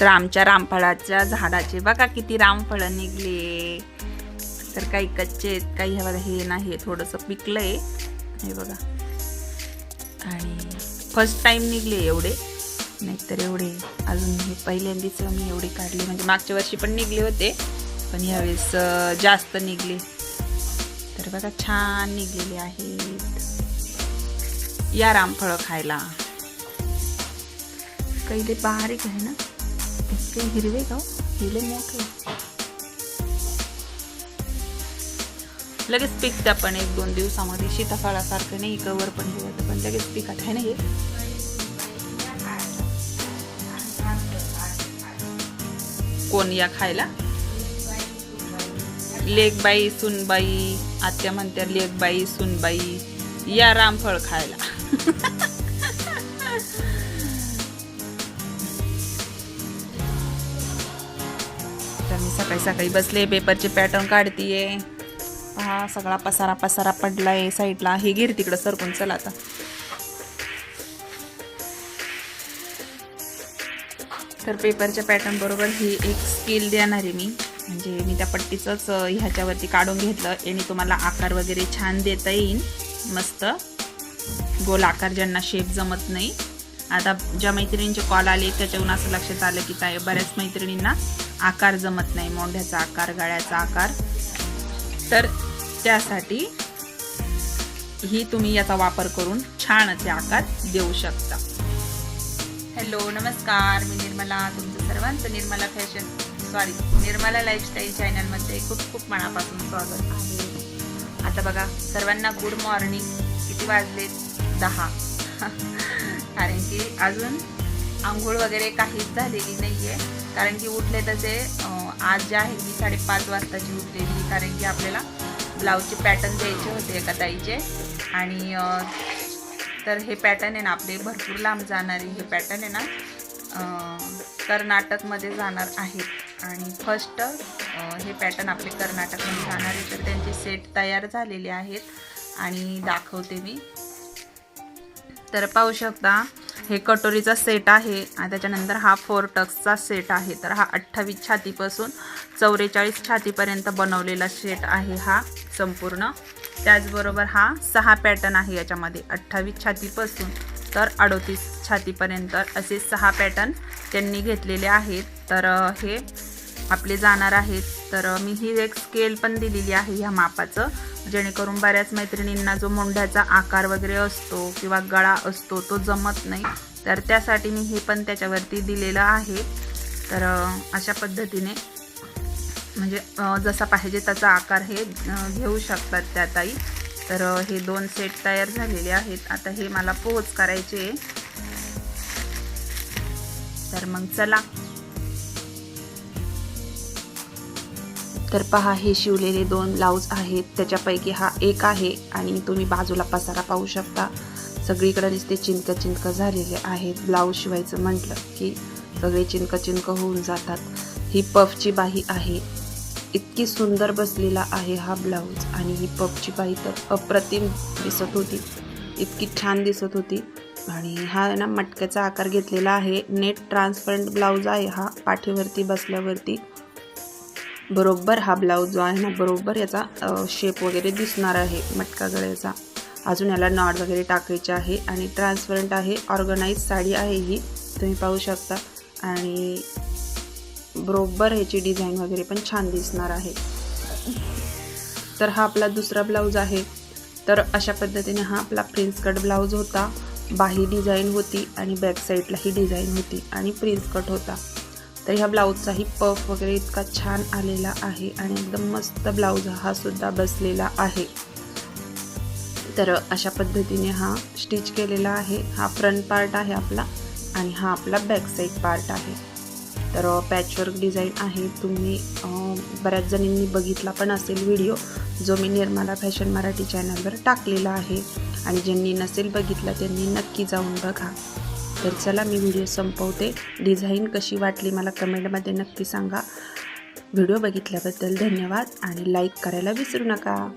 तर आमच्या रामफळाच्या झाडाचे बघा किती रामफळं निघले. तर काही कच्चे आहेत काही हे हे नाही थोडंसं पिकलं पिकलंय. हे बघा. आणि फर्स्ट टाइम निघले एवढे. नाहीतर एवढे अजून हे पहिल्यांदीच मी एवढे काढले. म्हणजे मागच्या वर्षी पण निघले होते पण यावेळेस जास्त निघले. तर बघा छान निघलेले आहेत. या रामफळं खायला. काही ते बारीक आहे ना? ते हिरवे गाव हो? मोठे लगेच पिकतं पण एक दोन दिवसामध्ये सीताफळासारखं नाही कवर पण ठेवायचं पण लगेच पिकात आहे ना हे कोण या खायला? लेकबाई सुनबाई आत्या म्हणत्या लेकबाई सुनबाई या रामफळ खायला. मी सकाळी सकाळी बसले पेपरचे पॅटर्न काढतीये. पहा सगळा पसारा पसारा पडलाय साईडला. हे गिर तिकडं सरकून चला आता. तर पेपरच्या पॅटर्न बरोबर ही एक स्किल देणार आहे मी. म्हणजे मी त्या पट्टीचंच ह्याच्यावरती काढून घेतलं. याने तुम्हाला आकार वगैरे छान देता येईल. मस्त. गोल आकार ज्यांना शेप जमत नाही. आता ज्या मैत्रिणींचे कॉल आले त्याच्यावरून असं लक्षात आलं की काय बऱ्याच मैत्रिणींना आकार जमत नाही मोंढ्याचा आकार गळ्याचा आकार. तर त्यासाठी ही तुम्ही याचा वापर करून छान असे आकार देऊ शकता. हॅलो नमस्कार. मी निर्मला तुमचं सर्वांचं Nirmala fashion sorry Nirmala lifestyle चॅनलमध्ये खूप खूप मनापासून स्वागत आहे. आता बघा सर्वांना गुड मॉर्निंग किती वाजले? दहा. कारण की अजून आंघोळ वगैरे काहीच झालेली नाही आहे कारण की उठले तसे आज जे आहे मी साडेपाच वाजताची उठलेली. कारण की आपल्याला ब्लाऊजचे पॅटर्न द्यायचे होते एका ताईचे. आणि तर हे पॅटर्न आहे ना आपले भरपूर लांब जाणारे हे पॅटर्न आहे ना कर्नाटकमध्ये जाणार आहेत. आणि फर्स्ट हे पॅटर्न आपले कर्नाटकमध्ये जाणार आहे. तर त्यांचे सेट तयार झालेले आहेत. आणि दाखवते मी. तर पाहू शकता हे कटोरीचा सेट आहे आणि त्याच्यानंतर हा फोर टक्सचा सेट आहे. तर हा अठ्ठावीस छातीपासून चौवेचाळीस छातीपर्यंत बनवलेला सेट आहे हा संपूर्ण. त्याचबरोबर हा सहा पॅटर्न आहे याच्यामध्ये. अठ्ठावीस छातीपासून तर अडोतीस छातीपर्यंत असे सहा पॅटर्न त्यांनी घेतलेले आहेत. तर हे आपले जाणार आहेत. तर मी ही एक स्केल पण दिलेली आहे ह्या मापाचं. जेणेकरून बऱ्याच मैत्रिणींना जो मोंढ्याचा आकार वगैरे असतो किंवा गळा असतो तो जमत नाही. तर त्यासाठी मी हे पण त्याच्यावरती दिलेलं आहे. तर अशा पद्धतीने म्हणजे जसा पाहिजे त्याचा आकार हे घेऊ शकतात त्या ताई. तर हे दोन सेट तयार झालेले आहेत. आता हे मला पोच करायचे आहे. तर मग चला. तर पहा हे शिवलेले दोन ब्लाऊज आहेत. त्याच्यापैकी हा एक आहे आणि तुम्ही बाजूला पसारा पाहू शकता. सगळीकडे नुसते चिंक चिंक झालेले आहेत. ब्लाऊज शिवायचं म्हटलं की सगळे चिंक चिंक होऊन जातात. ही पफची बाही आहे. इतकी सुंदर बसलेला आहे हा ब्लाऊज आणि ही पफची बाही तर अप्रतिम दिसत होती. इतकी छान दिसत होती. आणि हा ना मटक्याचा आकार घेतलेला आहे. नेट ट्रान्सपरंट ब्लाऊज आहे हा. पाठीवरती बसल्यावरती बरोबर हा ब्लाऊज जो आहे ना बरोबर याचा शेप वगैरे दिसणार आहे मटका गळ्याचा. अजून याला नॉट वगैरे टाकायचे आहे आणि ट्रान्सपरंट आहे ऑर्गनाईज साडी आहे ही तुम्ही पाहू शकता. आणि बरोबर ह्याची डिझाईन वगैरे पण छान दिसणार आहे. तर हा आपला दुसरा ब्लाऊज आहे. तर अशा पद्धतीने हा आपला प्रिन्स कट ब्लाऊज होता. बाही डिझाईन होती आणि बॅक साईडला ही डिझाईन होती आणि प्रिन्स कट होता. तर ह्या ब्लाऊजचाही पफ वगैरे इतका छान आलेला आहे आणि एकदम मस्त ब्लाऊज हा सुद्धा बसलेला आहे. तर अशा पद्धतीने हा स्टिच केलेला आहे. हा फ्रंट पार्ट आहे आपला आणि हा आपला बॅक साईड पार्ट आहे. तर पॅचवर्क डिझाईन आहे. तुम्ही बऱ्याच जणींनी बघितला पण असेल व्हिडिओ जो मी निर्मला फॅशन मराठी चॅनलवर टाकलेला आहे. आणि ज्यांनी नसेल बघितला त्यांनी नक्की जाऊन बघा. तर चला मी व्हिडिओ संपवते. डिझाईन कशी वाटली मला कमेंटमध्ये नक्की सांगा. व्हिडिओ बघितल्याबद्दल धन्यवाद आणि लाईक करायला विसरू नका.